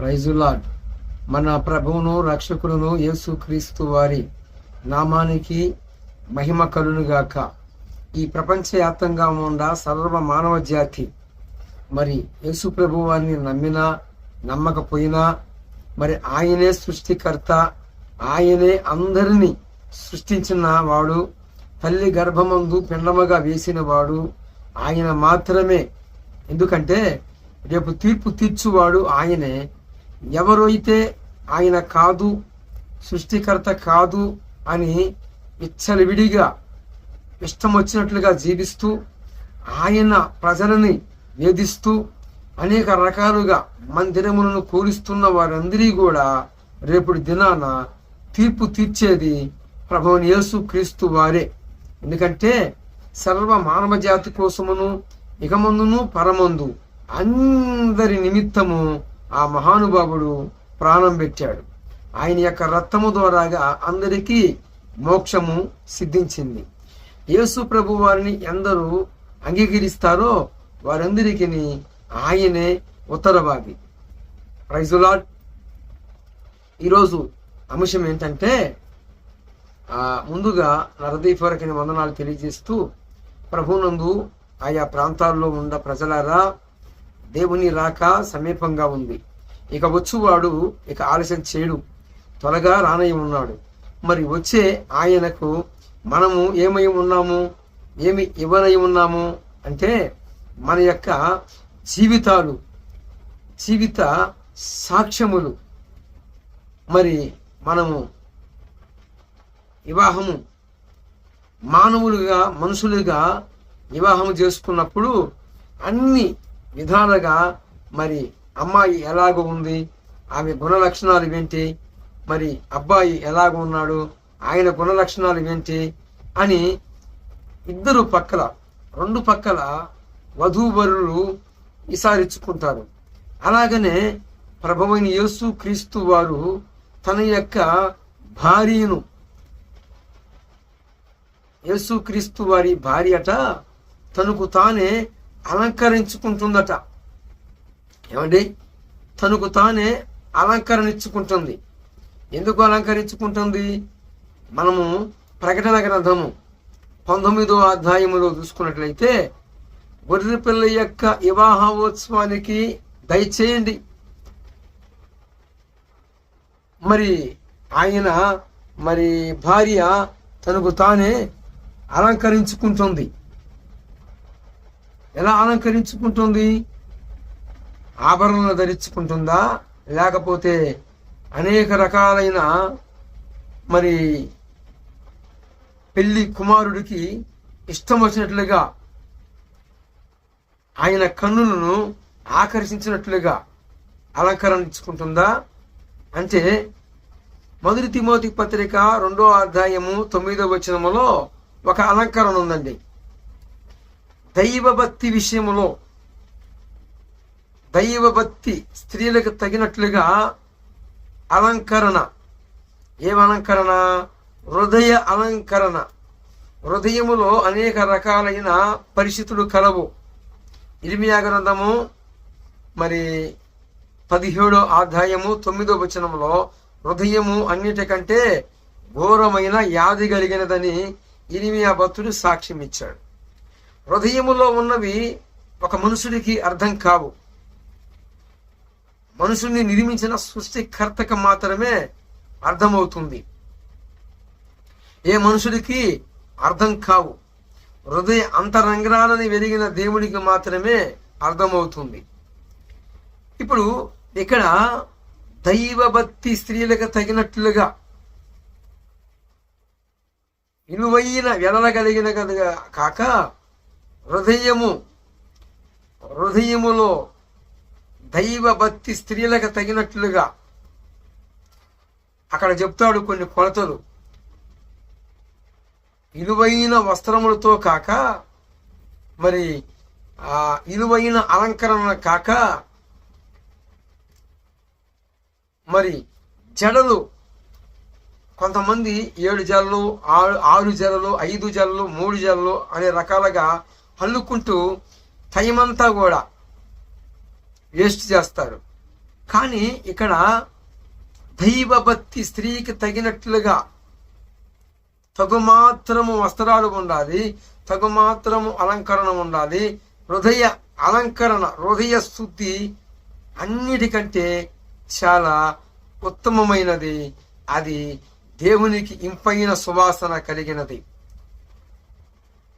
ప్రైజులాడ్ మన ప్రభువును రక్షకులను యేసుక్రీస్తు వారి నామానికి మహిమ కలునుగాక ఈ ప్రపంచవ్యాప్తంగా ఉన్న సర్వ మానవ జాతి. మరి యేసు ప్రభు వారిని నమ్మినా నమ్మకపోయినా మరి ఆయనే సృష్టికర్త ఆయనే అందరినీ సృష్టించిన వాడు తల్లి గర్భమందు పిండముగా వేసిన వాడు ఆయన మాత్రమే. ఎందుకంటే రేపు తీర్పు తీర్చువాడు ఆయనే. ఎవరైతే ఆయన కాదు సృష్టికర్త కాదు అని విచ్చలవిడిగా ఇష్టం వచ్చినట్లుగా జీవిస్తూ ఆయన ప్రజలని వేధిస్తూ అనేక రకాలుగా మందిరములను కూలిస్తున్న వారందరి కూడా రేపటి దినాన తీర్పు తీర్చేది ప్రభువుని యేసు క్రీస్తు వారే. ఎందుకంటే సర్వ మానవ జాతి కోసమును ఇకమందును పరమందు అందరి నిమిత్తము ఆ మహానుభావుడు ప్రాణం పెట్టాడు. ఆయన యొక్క రక్తము ద్వారాగా అందరికీ మోక్షము సిద్ధించింది. యేసు ప్రభు వారిని ఎందరూ అంగీకరిస్తారో వారందరికీ ఆయనే ఉత్తరవాది. ప్రైజులాడ్ ఈరోజు అంశం ఏంటంటే ముందుగా నరదీశ్వరకి వందనాలు తెలియజేస్తూ ప్రభునందు ఆయా ప్రాంతాల్లో ఉన్న ప్రజలారా దేవుని రాక సమీపంగా ఉంది. ఇక వచ్చువాడు ఇక ఆలస్యం చేయడు. త్వరగా రానై ఉన్నాడు. మరి వచ్చే ఆయనకు మనము ఏమై ఉన్నాము? ఏమి ఇవ్వనై ఉన్నాము? అంటే మన యొక్క జీవితాలు జీవిత సాక్ష్యములు. మరి మనము వివాహము మానవులుగా మనుషులుగా వివాహం చేసుకున్నప్పుడు అన్ని విధాలుగా మరి అమ్మాయి ఎలాగ ఉంది ఆమె గుణ లక్షణాలు ఏంటి మరి అబ్బాయి ఎలాగ ఉన్నాడు ఆయన గుణ లక్షణాలు ఏంటి అని ఇద్దరు పక్కల రెండు పక్కల వధూవరులు విసారించుకుంటారు అలాగనే ప్రభువైన యేసు క్రీస్తు వారు తన యొక్క భార్యను యేసుక్రీస్తు వారి భార్యట తనకు తానే అలంకరించుకుంటుందట. ఏమండి? తనకు తానే అలంకరించుకుంటుంది ఎందుకు అలంకరించుకుంటుంది? మనము ప్రకటన గ్రంథము పంతొమ్మిదో అధ్యాయములో చూసుకున్నట్లయితే గొర్రె పిల్ల యొక్క వివాహోత్సవానికి దయచేయండి. మరి ఆయన మరి భార్య తనకు తానే అలంకరించుకుంటుంది. ఎలా అలంకరించుకుంటుంది? ఆభరణలు ధరించుకుంటుందా? లేకపోతే అనేక రకాలైన మరి పెళ్ళి కుమారుడికి ఇష్టం వచ్చినట్లుగా ఆయన కన్నులను ఆకర్షించినట్లుగా అలంకరించుకుంటుందా? అంటే మొదటి తిమోతి పత్రిక రెండో అధ్యాయము తొమ్మిదో వచనములో ఒక అలంకరణ ఉందండి. దైవభక్తి విషయంలో దైవభక్తి స్త్రీలకు తగినట్లుగా అలంకరణ. ఏమలంకరణ అలంకరణ? హృదయ అలంకరణ. హృదయములో అనేక రకాలైన పరిస్థితులు కలవు. ఇరిమియా గ్రంథము మరి పదిహేడో ఆధ్యాయము తొమ్మిదో వచనంలో హృదయము అన్నిటికంటే ఘోరమైన యాది కలిగినదని ఇరిమియా భక్తుడు సాక్ష్యం ఇచ్చాడు హృదయములో ఉన్నవి ఒక మనుషుడికి అర్థం కావు. మనుషుల్ని నిర్మించిన సృష్టికర్తకు మాత్రమే అర్థమవుతుంది. ఏ మనుషుడికి అర్థం కావు. హృదయ అంతరంగరాలని వెలిగిన దేవుడికి మాత్రమే అర్థమవుతుంది. ఇప్పుడు ఇక్కడ దైవభక్తి స్త్రీలకు తగినట్లుగా విలువైన వెలగలిగిన కనుక కాక హృదయము హృదయములో దైవభక్తి స్త్రీలకు తగినట్లుగా. అక్కడ చెప్తాడు కొన్ని కొలతలు. విలువైన వస్త్రములతో కాక మరి ఆ విలువైన అలంకరణ కాక మరి జడలు. కొంతమంది ఏడు జడలు ఆరు ఆరు జడలు ఐదు జడలు మూడు జడలు అనే రకాలుగా అల్లుకుంటూ టైం అంతా కూడా వేస్ట్ చేస్తారు. కానీ ఇక్కడ దైవభక్తి స్త్రీకి తగినట్లుగా తగుమాత్రము వస్త్రాలు ఉండాలి తగుమాత్రము అలంకరణ ఉండాలి హృదయ అలంకరణ హృదయ శుద్ధి అన్నిటికంటే చాలా ఉత్తమమైనది. అది దేవునికి ఇంపైన సువాసన కలిగినది.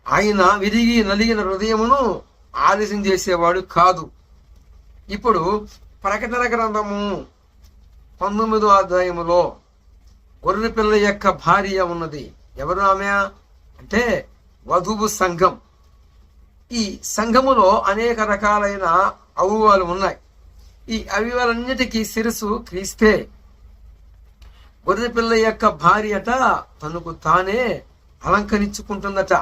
ఆయన విరిగి నలిగిన హృదయమును ఆలస్యం చేసేవాడు కాదు. ఇప్పుడు ప్రకటన గ్రంథము పంతొమ్మిదో అధ్యాయములో గొర్రె పిల్ల యొక్క భార్య ఉన్నది. ఎవరు ఆమె? అంటే వధువు సంఘం. ఈ సంఘములో అనేక రకాలైన అవువాలు ఉన్నాయి. ఈ అవివాలన్నిటికీ శిరసు క్రీస్తే. గొర్రె పిల్ల యొక్క భార్యట తనకు తానే అలంకరించుకుంటుందట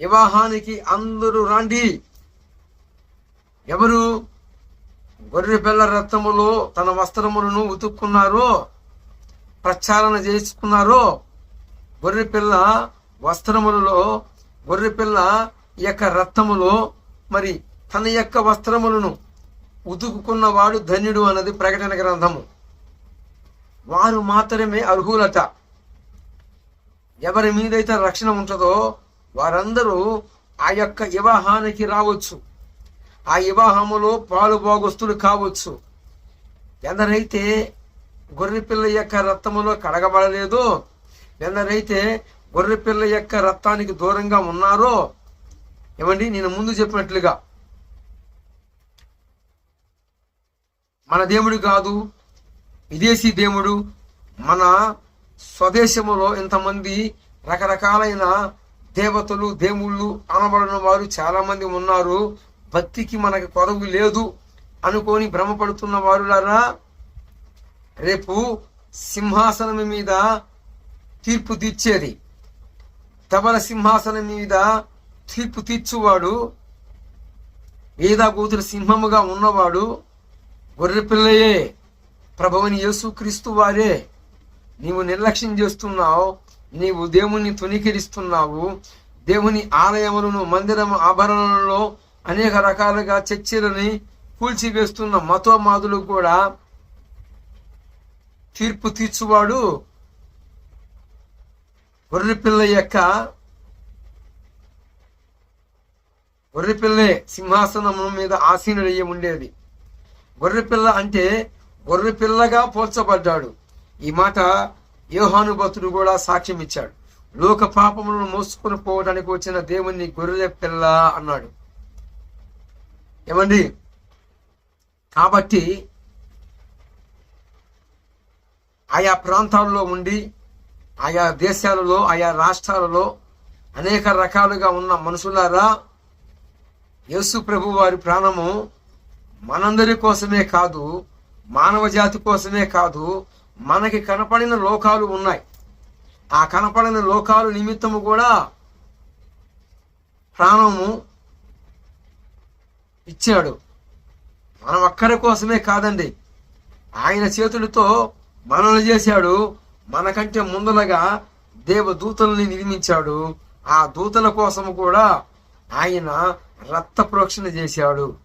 వివాహానికి అందరూ రండి. ఎవరు గొర్రె పిల్ల రక్తములో తన వస్త్రములను ఉతుక్కున్నారో ప్రక్షాళన చేసుకున్నారో గొర్రె పిల్ల వస్త్రములలో గొర్రె పిల్ల యొక్క రక్తములో మరి తన యొక్క వస్త్రములను ఉతుకున్నవాడు ధన్యుడు అన్నది ప్రకటన గ్రంథము. వారు మాత్రమే అర్హులట. ఎవరి మీదైతే రక్షణ ఉంటుందో వారందరూ ఆ యొక్క వివాహానికి రావచ్చు. ఆ వివాహములో పాలు భాగస్తులు కావచ్చు. ఎందరైతే గొర్రెపిల్ల యొక్క రక్తములో కడగబడలేదో ఎందరైతే గొర్రెపిల్ల యొక్క రక్తానికి దూరంగా ఉన్నారో ఏమండి నేను ముందు చెప్పినట్లుగా మన దేవుడు కాదు విదేశీ దేవుడు మన స్వదేశములో ఇంతమంది రకరకాలైన దేవతలు దేవుళ్ళు అనబడిన వారు చాలా మంది ఉన్నారు. భక్తికి మనకి కొదవు లేదు అనుకొని భ్రమపడుతున్న వారులారా రేపు సింహాసనం మీద తీర్పు తీర్చేది. తబల సింహాసనం మీద తీర్పు తీర్చువాడు వేదాగోతుల సింహముగా ఉన్నవాడు గొర్రెపిల్లయే ప్రభువుని యేసుక్రీస్తు వారే. నీవు నిర్లక్ష్యం చేస్తున్నావు నీవు దేవుని తునికిరిస్తున్నావు దేవుని ఆలయములను మందిరం ఆభరణలలో అనేక రకాలుగా చర్చలని కూల్చివేస్తున్న మతోమాదులు కూడా తీర్పు తీర్చువాడు గొర్రెపిల్ల యొక్క గొర్రెపిల్లే సింహాసనం మీద ఆసీనుడయ్యి ఉండేది. గొర్రెపిల్ల అంటే గొర్రెపిల్లగా పోల్చబడ్డాడు. ఈ మాట యోహానుభతుడు కూడా సాక్ష్యం ఇచ్చాడు. లోక పాపములను మోసుకొని పోవడానికి వచ్చిన దేవుని గొర్రె పిల్ల అన్నాడు. ఏమండి? కాబట్టి ఆయా ప్రాంతాల్లో ఉండి ఆయా దేశాలలో ఆయా రాష్ట్రాలలో అనేక రకాలుగా ఉన్న మనుషులారా యేసు ప్రభు వారి ప్రాణము మనందరి కోసమే కాదు మానవ జాతి కోసమే కాదు మనకి కనపడిన లోకాలు ఉన్నాయి. ఆ కనపడిన లోకాలు నిమిత్తము కూడా ప్రాణము ఇచ్చాడు. మనం ఒక్కరి కోసమే కాదండి. ఆయన చేతులతో మనల్ని చేశాడు. మనకంటే ముందలగా దేవదూతల్ని నిర్మించాడు. ఆ దూతల కోసము కూడా ఆయన రక్త ప్రోక్షణ చేశాడు.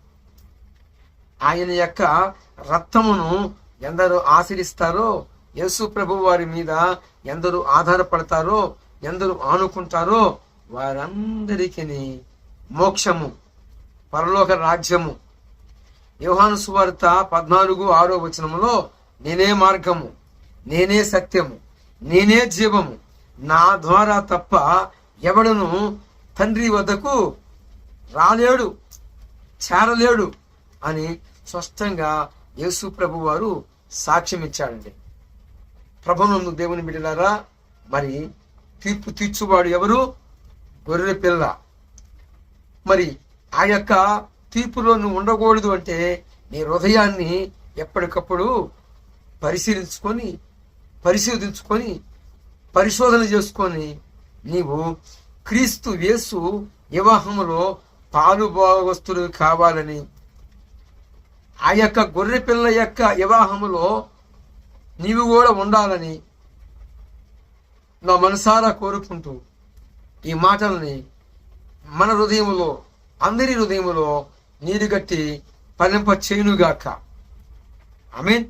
ఆయన యొక్క రక్తమును ఎందరు ఆశ్రయిస్తారో యేసు ప్రభు వారి మీద ఎందరు ఆధారపడతారో ఎందరు ఆనుకుంటారో వారందరికీ మోక్షము పరలోక రాజ్యము. యోహాను సువార్త పద్నాలుగు ఆరో వచనములో నేనే మార్గము నేనే సత్యము నేనే జీవము నా ద్వారా తప్ప ఎవడును తండ్రి వద్దకు రాలేడు చేరలేడు అని స్పష్టంగా యేసు ప్రభు వారు సాక్ష్యం ఇచ్చాడండి ప్రభునందు దేవుని బిడ్డలారా మరి తీర్పు తీర్చువాడు ఎవరు? గొర్రె పిల్ల మరి ఆ యొక్క తీర్పులో నువ్వు ఉండకూడదు అంటే నీ హృదయాన్ని ఎప్పటికప్పుడు పరిశీలించుకొని పరిశోధించుకొని పరిశోధన చేసుకొని నీవు క్రీస్తు యేసు వివాహంలో పాలు భాగస్తులు కావాలని ఆ యొక్క గొర్రె పిల్ల యొక్క వివాహములో నీవు కూడా ఉండాలని నా మనసారా కోరుకుంటూ ఈ మాటల్ని మన హృదయములో అందరి హృదయములో నీరు కట్టి ఫలింప చేయునుగాక మీన్